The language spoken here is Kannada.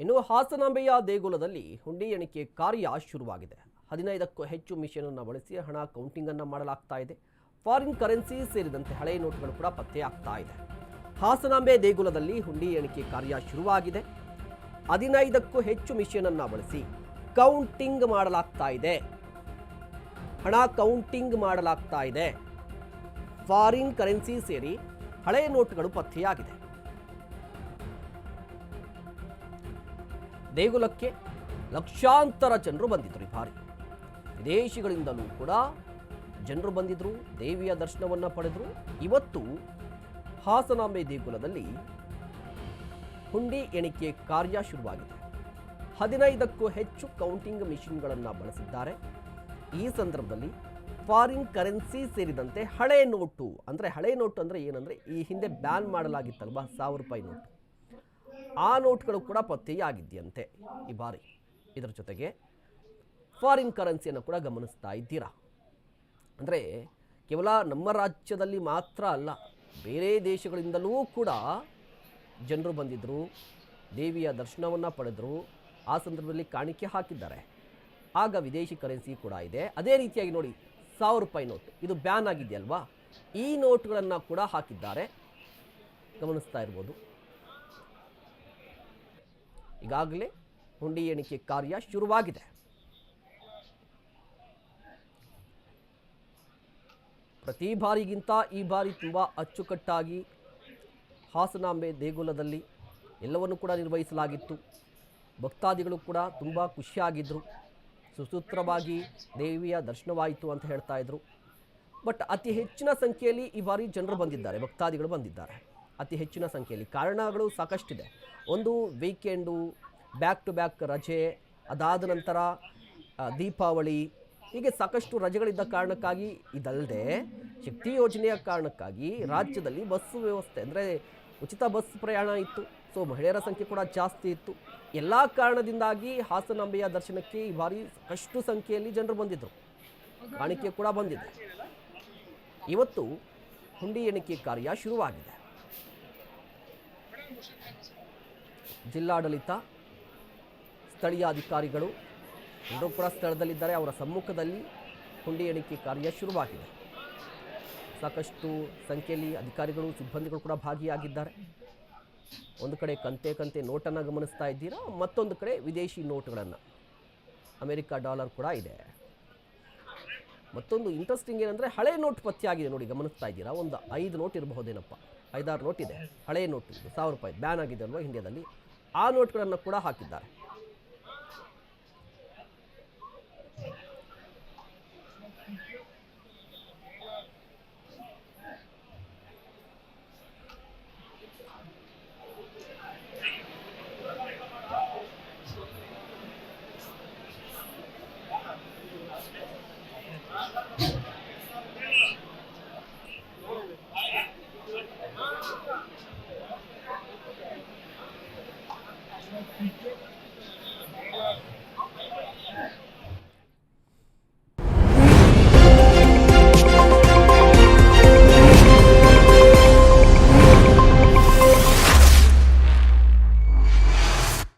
ಇನ್ನು ಹಾಸನಾಂಬೆಯ ದೇಗುಲದಲ್ಲಿ ಹುಂಡಿ ಎಣಿಕೆ ಕಾರ್ಯ ಶುರುವಾಗಿದೆ. ಹದಿನೈದಕ್ಕೂ ಹೆಚ್ಚು ಮಿಷನ್ ಅನ್ನು ಬಳಸಿ ಹಣ ಕೌಂಟಿಂಗ್ ಅನ್ನು ಮಾಡಲಾಗ್ತಾ ಇದೆ. ಫಾರಿನ್ ಕರೆನ್ಸಿ ಸೇರಿದಂತೆ ಹಳೆಯ ನೋಟುಗಳು ಕೂಡ ಪತ್ತೆಯಾಗ್ತಾ ಇದೆ. ಹಾಸನಾಂಬೆ ದೇಗುಲದಲ್ಲಿ ಹುಂಡಿ ಎಣಿಕೆ ಕಾರ್ಯ ಶುರುವಾಗಿದೆ. ಹದಿನೈದಕ್ಕೂ ಹೆಚ್ಚು ಮಿಷನ್ ಅನ್ನು ಬಳಸಿ ಕೌಂಟಿಂಗ್ ಮಾಡಲಾಗ್ತಾ ಇದೆ. ಹಣ ಕೌಂಟಿಂಗ್ ಮಾಡಲಾಗ್ತಾ ಇದೆ. ಫಾರಿನ್ ಕರೆನ್ಸಿ ಸೇರಿ ಹಳೆಯ ನೋಟುಗಳು ಪತ್ತೆಯಾಗಿದೆ. ದೇಗುಲಕ್ಕೆ ಲಕ್ಷಾಂತರ ಜನರು ಬಂದಿದ್ದರು ಈ ಬಾರಿ. ವಿದೇಶಿಗಳಿಂದಲೂ ಕೂಡ ಜನರು ಬಂದಿದ್ದರು, ದೇವಿಯ ದರ್ಶನವನ್ನು ಪಡೆದರು. ಇವತ್ತು ಹಾಸನಾಂಬೆ ದೇಗುಲದಲ್ಲಿ ಹುಂಡಿ ಎಣಿಕೆ ಕಾರ್ಯ ಶುರುವಾಗಿದೆ. ಹದಿನೈದಕ್ಕೂ ಹೆಚ್ಚು ಕೌಂಟಿಂಗ್ ಮಿಷಿನ್ಗಳನ್ನು ಬಳಸಿದ್ದಾರೆ. ಈ ಸಂದರ್ಭದಲ್ಲಿ ಫಾರಿನ್ ಕರೆನ್ಸಿ ಸೇರಿದಂತೆ ಹಳೆ ನೋಟು, ಅಂದರೆ ಹಳೆ ನೋಟು ಅಂದರೆ ಏನಂದರೆ ಈ ಹಿಂದೆ ಬ್ಯಾನ್ ಮಾಡಲಾಗಿತ್ತಲ್ವಾ, ಸಾವಿರ ರೂಪಾಯಿ ನೋಟು. ಆ ನೋಟ್ಗಳು ಕೂಡ ಪತ್ತೆಯಾಗಿದೆಯಂತೆ. ಈ ಬಾರಿ ಇದರ ಜೊತೆಗೆ ಫಾರಿನ್ ಕರೆನ್ಸಿಯನ್ನು ಕೂಡ ಗಮನಿಸ್ತಾ ಇದ್ದೀರಾ? ಅಂದರೆ ಕೇವಲ ನಮ್ಮ ರಾಜ್ಯದಲ್ಲಿ ಮಾತ್ರ ಅಲ್ಲ, ಬೇರೆ ದೇಶಗಳಿಂದಲೂ ಕೂಡ ಜನರು ಬಂದಿದ್ದರು ದೇವಿಯ ದರ್ಶನವನ್ನು ಪಡೆದರು, ಆ ಸಂದರ್ಭದಲ್ಲಿ ಕಾಣಿಕೆ ಹಾಕಿದ್ದಾರೆ. ಆಗ ವಿದೇಶಿ ಕರೆನ್ಸಿ ಕೂಡ ಇದೆ. ಅದೇ ರೀತಿಯಾಗಿ ನೋಡಿ, ಸಾವಿರ ರೂಪಾಯಿ ನೋಟ್ ಇದು ಬ್ಯಾನ್ ಆಗಿದೆಯಲ್ವಾ? ಈ ನೋಟ್ಗಳನ್ನು ಕೂಡ ಹಾಕಿದ್ದಾರೆ. ಗಮನಿಸ್ತಾ ಇರ್ಬೋದು. ಈಗಾಗಲೇ ಹುಂಡಿ ಎಣಿಕೆ ಕಾರ್ಯ ಶುರುವಾಗಿದೆ. ಪ್ರತಿ ಬಾರಿಗಿಂತ ಈ ಬಾರಿ ತುಂಬ ಅಚ್ಚುಕಟ್ಟಾಗಿ ಹಾಸನಾಂಬೆ ದೇಗುಲದಲ್ಲಿ ಎಲ್ಲವನ್ನು ಕೂಡ ನಿರ್ವಹಿಸಲಾಗಿತ್ತು. ಭಕ್ತಾದಿಗಳು ಕೂಡ ತುಂಬ ಖುಷಿಯಾಗಿದ್ದರು ಸುಸೂತ್ರವಾಗಿ ದೇವಿಯ ದರ್ಶನವಾಯಿತು ಅಂತ ಹೇಳ್ತಾ ಇದ್ರು. ಬಟ್ ಅತಿ ಹೆಚ್ಚಿನ ಸಂಖ್ಯೆಯಲ್ಲಿ ಈ ಬಾರಿ ಜನರು ಬಂದಿದ್ದಾರೆ, ಭಕ್ತಾದಿಗಳು ಬಂದಿದ್ದಾರೆ. ಅತಿ ಹೆಚ್ಚಿನ ಸಂಖ್ಯೆಯಲ್ಲಿ. ಕಾರಣಗಳು ಸಾಕಷ್ಟಿದೆ. ಒಂದು ವೀಕೆಂಡು ಬ್ಯಾಕ್ ಟು ಬ್ಯಾಕ್ ರಜೆ, ಅದಾದ ನಂತರ ದೀಪಾವಳಿ, ಹೀಗೆ ಸಾಕಷ್ಟು ರಜೆಗಳಿದ್ದ ಕಾರಣಕ್ಕಾಗಿ ಇದಲ್ಲದೆ ಶಕ್ತಿ ಯೋಜನೆಯ ಕಾರಣಕ್ಕಾಗಿ ರಾಜ್ಯದಲ್ಲಿ ಬಸ್ಸು ವ್ಯವಸ್ಥೆ, ಅಂದರೆ ಉಚಿತ ಬಸ್ ಪ್ರಯಾಣ ಇತ್ತು. ಸೊ ಮಹಿಳೆಯರ ಸಂಖ್ಯೆ ಕೂಡ ಜಾಸ್ತಿ ಇತ್ತು. ಎಲ್ಲ ಕಾರಣದಿಂದಾಗಿ ಹಾಸನಾಂಬೆಯ ದರ್ಶನಕ್ಕೆ ಈ ಬಾರಿ ಸಾಕಷ್ಟು ಸಂಖ್ಯೆಯಲ್ಲಿ ಜನರು ಬಂದಿದ್ದರು ಕಾಣಿಕೆ ಕೂಡ ಬಂದಿದೆ. ಇವತ್ತು ಹುಂಡಿ ಎಣಿಕೆ ಕಾರ್ಯ ಶುರುವಾಗಿದೆ. ಜಿಲ್ಲಾಡಳಿತ, ಸ್ಥಳೀಯ ಅಧಿಕಾರಿಗಳು ಎಲ್ಲರೂ ಕೂಡ ಸ್ಥಳದಲ್ಲಿದ್ದಾರೆ ಅವರ ಸಮ್ಮುಖದಲ್ಲಿ ಹುಂಡಿ ಎಣಿಕೆ ಕಾರ್ಯ ಶುರುವಾಗಿದೆ. ಸಾಕಷ್ಟು ಸಂಖ್ಯೆಯಲ್ಲಿ ಅಧಿಕಾರಿಗಳು, ಸಿಬ್ಬಂದಿಗಳು ಕೂಡ ಭಾಗಿಯಾಗಿದ್ದಾರೆ. ಒಂದು ಕಡೆ ಕಂತೆ ಕಂತೆ ನೋಟನ್ನು ಗಮನಿಸ್ತಾ ಇದ್ದೀರಾ? ಮತ್ತೊಂದು ಕಡೆ ವಿದೇಶಿ ನೋಟುಗಳನ್ನು. ಅಮೆರಿಕ ಡಾಲರ್ ಕೂಡ ಇದೆ. ಮತ್ತೊಂದು ಇಂಟ್ರೆಸ್ಟಿಂಗ್ ಏನಂದರೆ ಹಳೆ ನೋಟ್ ಪತ್ತೆಯಾಗಿದೆ ನೋಡಿ, ಗಮನಿಸ್ತಾ ಇದ್ದೀರಾ? ಒಂದು ಐದು ನೋಟ್ ಇರಬಹುದೇನಪ್ಪ. ಐದಾರು ನೋಟ್ ಇದೆ ಹಳೆಯ ನೋಟ್ ಸಾವಿರ ರೂಪಾಯಿ ಬ್ಯಾನ್ ಆಗಿದೆ ಅಲ್ವಾ ಇಂಡಿಯಾದಲ್ಲಿ, ಆ ನೋಟ್ಗಳನ್ನು ಕೂಡ ಹಾಕಿದ್ದಾರೆ.